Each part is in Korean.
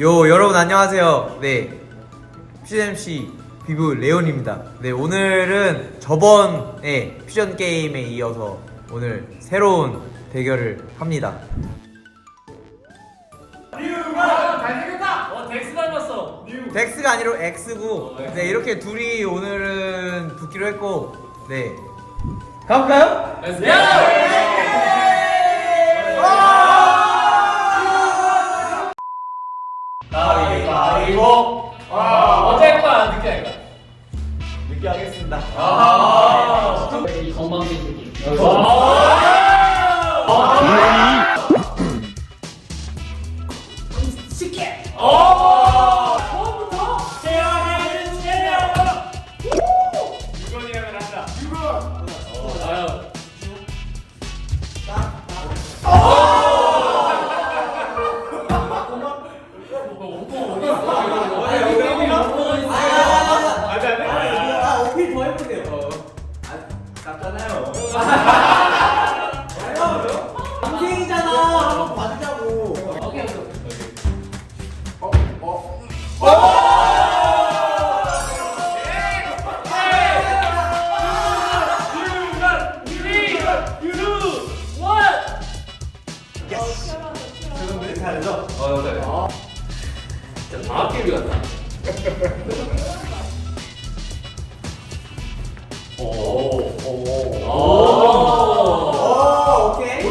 요 여러분 안녕하세요. 네 퓨전 MC 비브 레온입니다. 네 오늘은 저번에 퓨전 게임에 이어서 오늘 새로운 대결을 합니다. 덱스가 아니라 X고. 네 이렇게 둘이 오늘은 붙기로 했고. 네. 가볼까요? 가위바위보. 어제 할 거야 늦게 할 거야 늦게 하겠습니다. 아 잘해줘. 어, 네. 진짜 방학 게임 같다. 오, 오, 오. 오 오케이.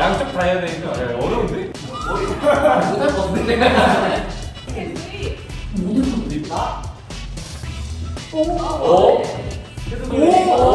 양쪽 다 해야 되니까 어려운데? 못할 것 같은데. 오, 오, 오.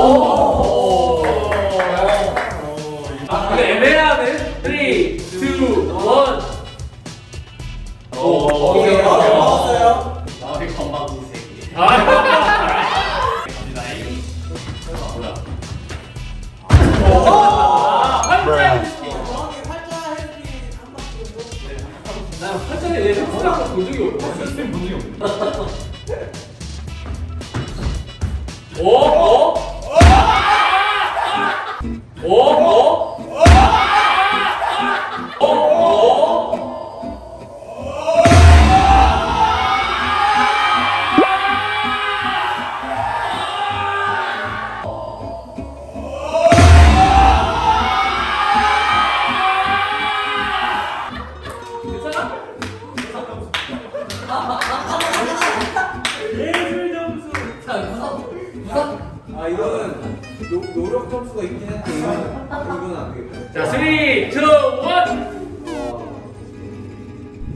노, 노력 점수가 있긴 한데 이건 이건 안 되겠다. 자, 3, 2, 1.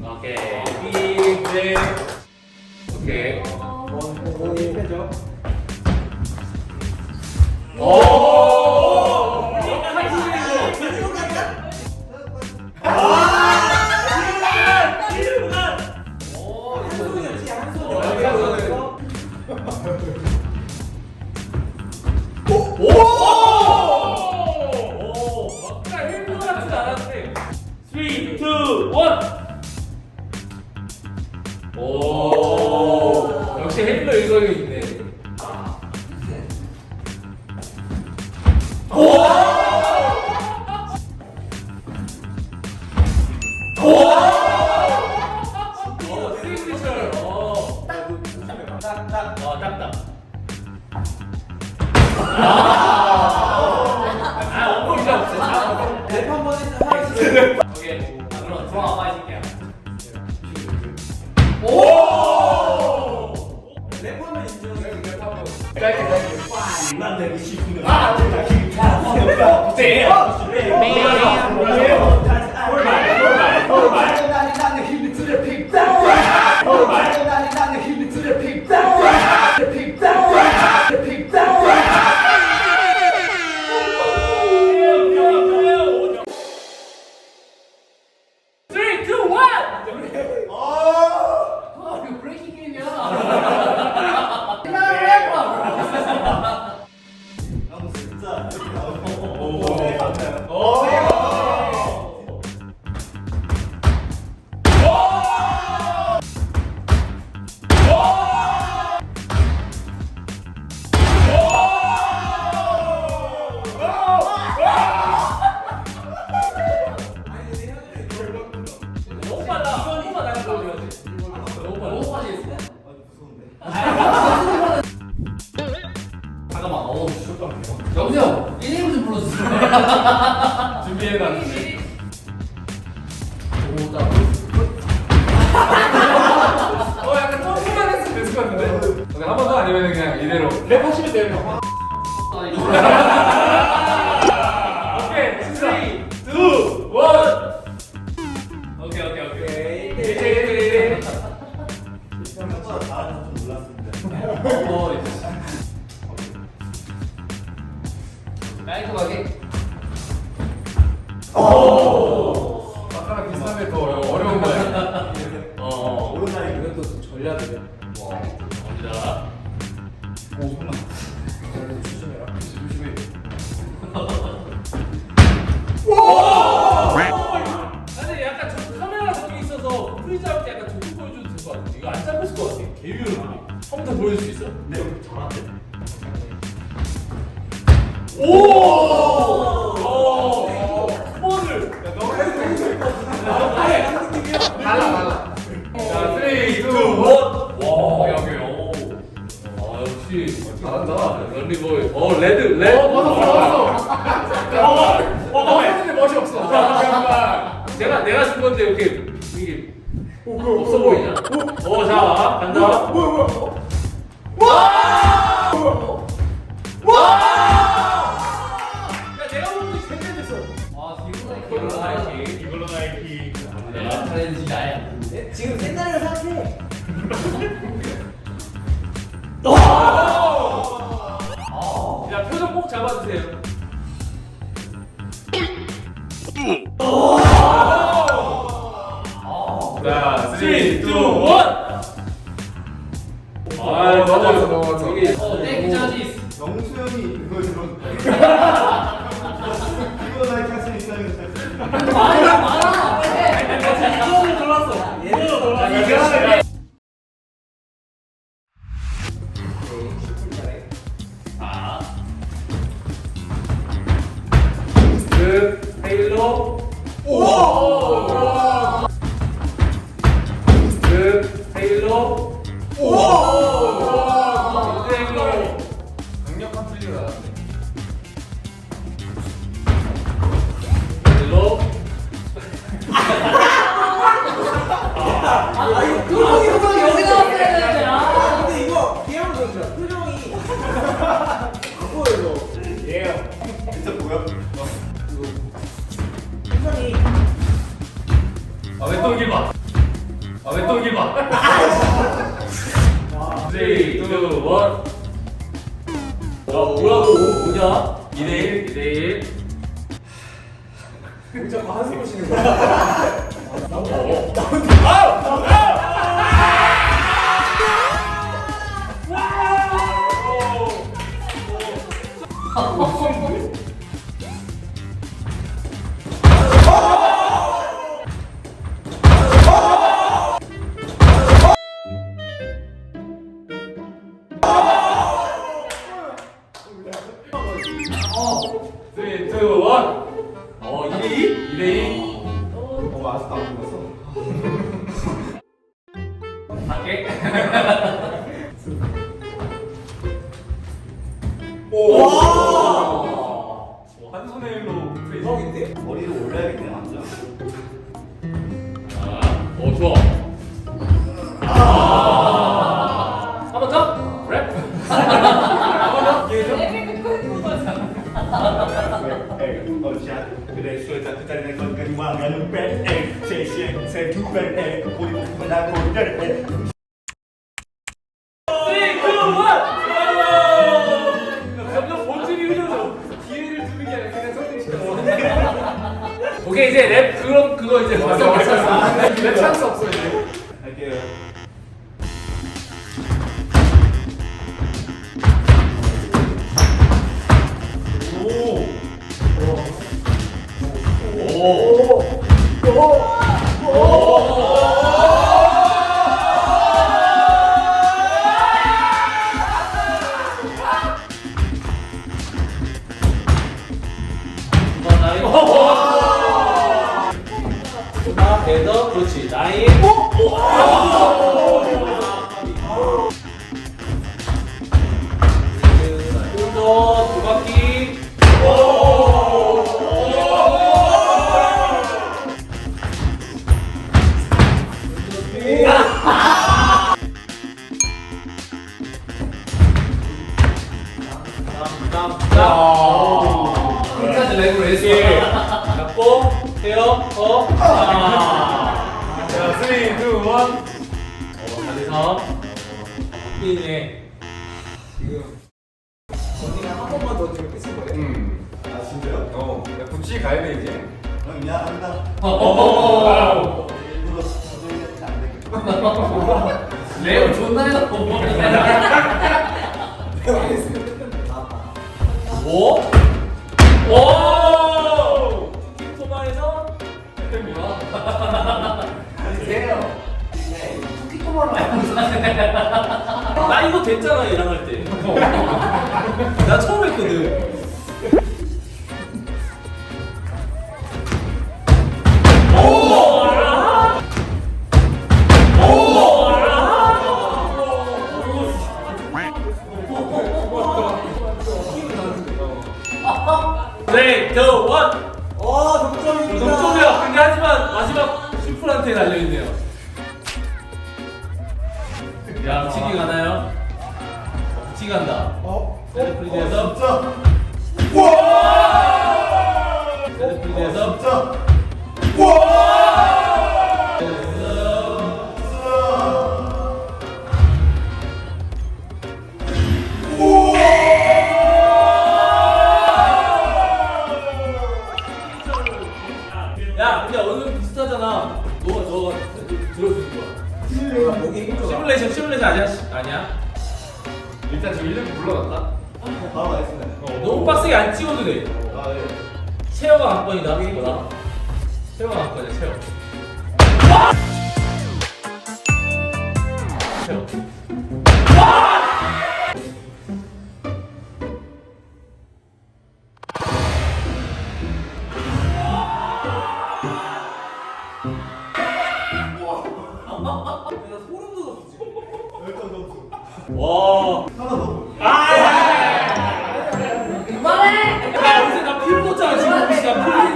오케이. 삐, 네. prende 짧게, 짧게. Three, 준비해놔. 어 약간 점프만 했으면 됐을 것 같은데. 한번 더 아니면 그냥 이대로 랩 하시면 돼요. 오 비슷한데 더 어려운 거야. 어. 오른다리 이것도 전략이야. 와. 갑니다. 오 정말. 조심해라. 조심해. 아니 약간 저 카메라 저기 있어서 프리즈 할때 약간 저기 보여줘도 될 것 같아. 이거 안 잡혔을 것 같아. 개유를 한번 더 보여줄 수 있어? 네. 오! 오! 달라 달라. 자, 3, 2, 1. 와, 여기 오. 아, 역시 잘한다. 런리보이. 어, 레드, 레드. 어, 맞았어, 맞았어. 어, 어, 했는데 멋이 없어. 잠깐만. 제가 내가 준 건데 이렇게 이게 없어 보이냐? 어, 자, 간다. 야, 아예 안 되는데? 지금 옛날이랑 생각해. 야, 표정 꼭 잡아주세요. 자, 3, 2, 1. 아, 넘어갔어, 넘어갔어. 어, 땡 저지. 영수 형이 이거 좀. 이거 나이키 할수 있다는 그 헤일로. 그 보여 이거. 예. 진짜 뭐야? 표정이. 아, 왜또 이길 봐? 아, 왜또 이길 봐? 3, 2, 1. 어, 뭐라고? 뭐냐? 2대1, 2대1. 자꾸 한숨 쉬는 거야. Three, 2대2? 2대2. 어 아직도 안 끝났어. 밖에? 오! 한 손에 일로. 대박인데? 머리를 올려야겠네 완전. 아, 어, 좋아. 아. 한 번 더? 랩? 한번 더? 기회 줘? 그래 수요자 그 자리에 건 그리워하면 뺀 제시에 세두 뺀 아, 에더, 그렇지. 나인. 오! 오! 홀더, 두 땀땀땀 끝까지 레그로 했어 헤어 어. 아. 자, 3, 2, 1. 어, 잘해서. 바뀌네. 한 번만 더 주면 끝일 거예요. 음. 아 진짜요? 어. 야, 굳이 가야 돼 이제. 형 미안합니다 어, 어, 어. 일부러 저녁에 안 되겠다 레오 존나 해놓고. 오? 일단 저 이름 불러놨다. 바로 나겠습니다 너무 빡세게 안 찍어도 돼. 아 네. 체어가 안건이다. 이거다. 체어가 안건이야. 체어. 체어. 열정 점수 와. 하나 더 그만해. 야, 요새 나 피부 떴잖아, 지금. 나 피부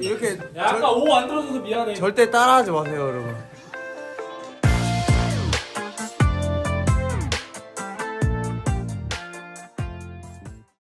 이렇게 야, 아까 5 안 들어줘서 미안해. 절대 따라하지 마세요, 여러분.